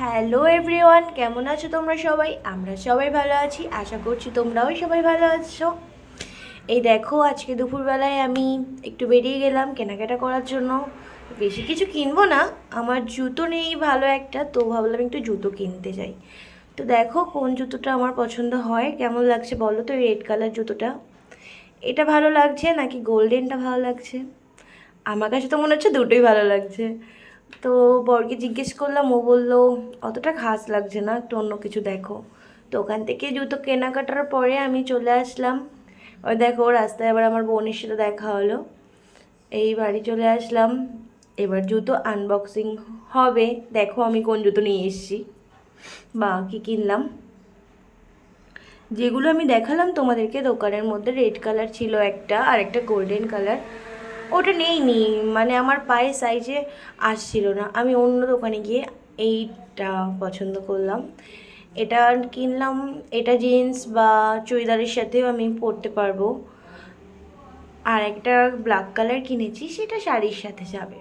Hello everyone, কেমন আছো তোমরা সবাই? আমরা সবাই ভালো আছি, আশা করছি তোমরাও সবাই ভালো আছো। এই দেখো, আজকে দুপুরবেলায় আমি একটু বেরিয়ে গেলাম কেনাকাটা করার জন্য। বেশি কিছু কিনবো না, আমার জুতো নেই ভালো একটা, তো ভাবলাম একটু জুতো কিনতে যাই। তো দেখো কোন জুতোটা আমার পছন্দ হয়, কেমন লাগছে বলো তো রেড কালার জুতোটা? এটা ভালো লাগছে নাকি গোল্ডেনটা ভালো লাগছে? আমার কাছে তো মনে হচ্ছে দুটোই ভালো লাগছে। তো বরকে জিজ্ঞেস করলাম, ও বলল, অতটা খাস লাগছে না, একটু অন্য কিছু দেখো। তো ওখান থেকে জুতো কেনাকাটার পরে আমি চলে আসলাম। ওই দেখো, রাস্তায় আবার আমার বোনের সাথে দেখা হলো। এই বাড়ি চলে আসলাম। এবার জুতো আনবক্সিং হবে। দেখো আমি কোন জুতো নিয়ে এসেছি। বা, কী কিনলাম। যেগুলো আমি দেখালাম তোমাদেরকে, দোকানের মধ্যে রেড কালার ছিল একটা আর একটা গোল্ডেন কালার ওটা নেই নি মানে আমার পায়ে সাইজে আসছিল না। আমি অন্য দোকানে গিয়ে এইটা পছন্দ করলাম। এটা কিনলাম, এটা জিন্স বা চুড়িদারের সাথেও আমি পরতে পারব। আর একটা ব্ল্যাক কালার কিনেছি, সেটা শাড়ির সাথে যাবে।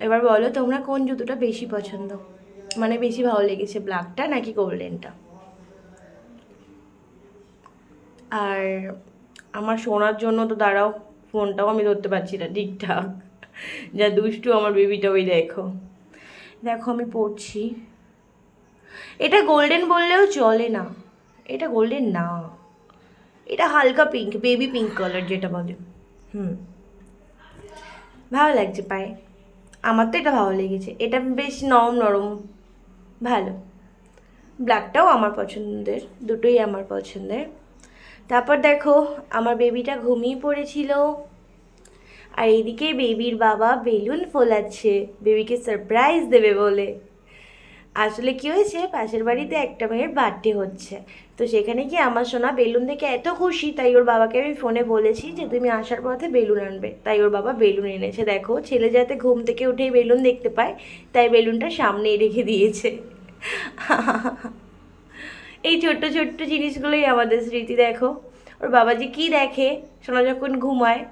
এবার বলো, তোমরা কোন জুতোটা বেশি পছন্দ? মানে বেশি ভালো লেগেছে ব্ল্যাকটা নাকি গোল্ডেনটা আর আমার শোনার জন্য তো দাঁড়াও, ফোনটাও আমি ধরতে পারছি না, ঠিকঠাক। যা দুষ্টু আমার বেবিটা ওই দেখো। দেখো, আমি পড়ছি। এটা গোল্ডেন বললেও চলে না। এটা গোল্ডেন না। এটা হালকা পিঙ্ক বেবি পিঙ্ক কালার যেটা বলে। হুম। ভালো লাগছে পায়ে। আমার তো এটা ভালো লেগেছে। এটা বেশ নরম নরম। ভালো। ব্ল্যাকটাও আমার পছন্দের। দুটোই আমার পছন্দের। তারপর দেখো, আমার বেবিটা ঘুমিয়ে পড়েছিল। আর এইদিকে বেবির বাবা বেলুন ফোলাচ্ছে বেবিকে সারপ্রাইজ দেবে বলে। আসলে কি হয়েছে, পাশের বাড়িতে একটা মেয়ের বার্থডে হচ্ছে। তো সেখানে কি আমার সোনা বেলুন দেখে এত খুশি, তাই ওর বাবাকে আমি ফোনে বলেছি যে, তুমি আসার পথে বেলুন আনবে। তাই ওর বাবা বেলুন এনেছে। দেখো, ছেলে যাতে ঘুম থেকে উঠেই বেলুন দেখতে পায়, তাই বেলুনটা সামনেই রেখে দিয়েছে। এই ছোট্ট ছোট্ট জিনিসগুলোই আমাদের স্মৃতি দেখো ওর বাবা যে কী দেখে সোনা যখন ঘুমায়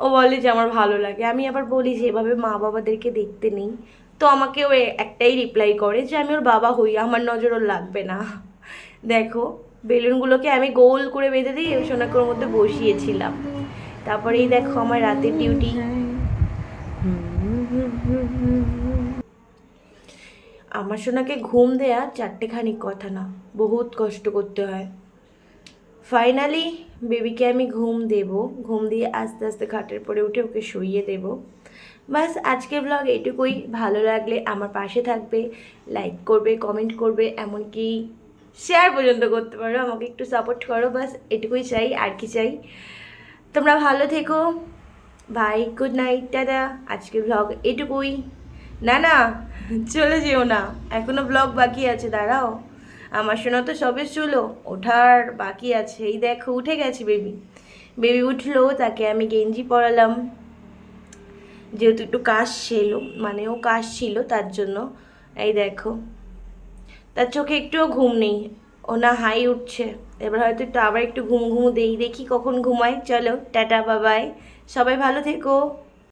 ও বলে যে আমার ভালো লাগে আমি আবার বলি যে এভাবে মা বাবাদেরকে দেখতে নেই তো আমাকে ও একটাই রিপ্লাই করে যে আমি ওর বাবা হই আমার নজর ওর লাগবে না দেখো বেলুনগুলোকে আমি গোল করে বেঁধে দিয়ে ওই সোনাকের মধ্যে বসিয়েছিলাম তারপরেই দেখো আমার রাতের ডিউটি আমার সোনাকে ঘুম দেয়া চারটেখানি কথা না, বহুত কষ্ট করতে হয়। ফাইনালি বেবিকে আমি ঘুম দেব, ঘুম দিয়ে আস্তে আস্তে খাটের পরে উঠে ওকে শুইয়ে দেব। বাস, আজকের ব্লগ এটুকুই। ভালো লাগলে আমার পাশে থাকবে লাইক করবে কমেন্ট করবে, এমনকি শেয়ার পর্যন্ত করতে পারো। আমাকে একটু সাপোর্ট করো, বাস, এটুকুই চাই, আর কি চাই। তোমরা ভালো থেকো। বাই গুড নাইট দাদা আজকের ব্লগ এটুকুই। না না, চলে যেও না। এখনও ব্লগ বাকি আছে, দাঁড়াও। আমার শোনা তো সবে চলো ওঠার বাকি আছে। এই দেখো, উঠে গেছে বেবি বেবি উঠল, তাকে আমি গেঞ্জি পরালাম। যেহেতু একটু কাশ ছিল মানে ও কাশ ছিল, তার জন্য। এই দেখো, তার চোখে একটুও ঘুম নেই। ও না, হাই উঠছে। এবার হয়তো একটু আবার একটু ঘুম ঘুম দেই, দেখি কখন ঘুমাই চলো, টাটা বাবাই সবাই ভালো থেকো।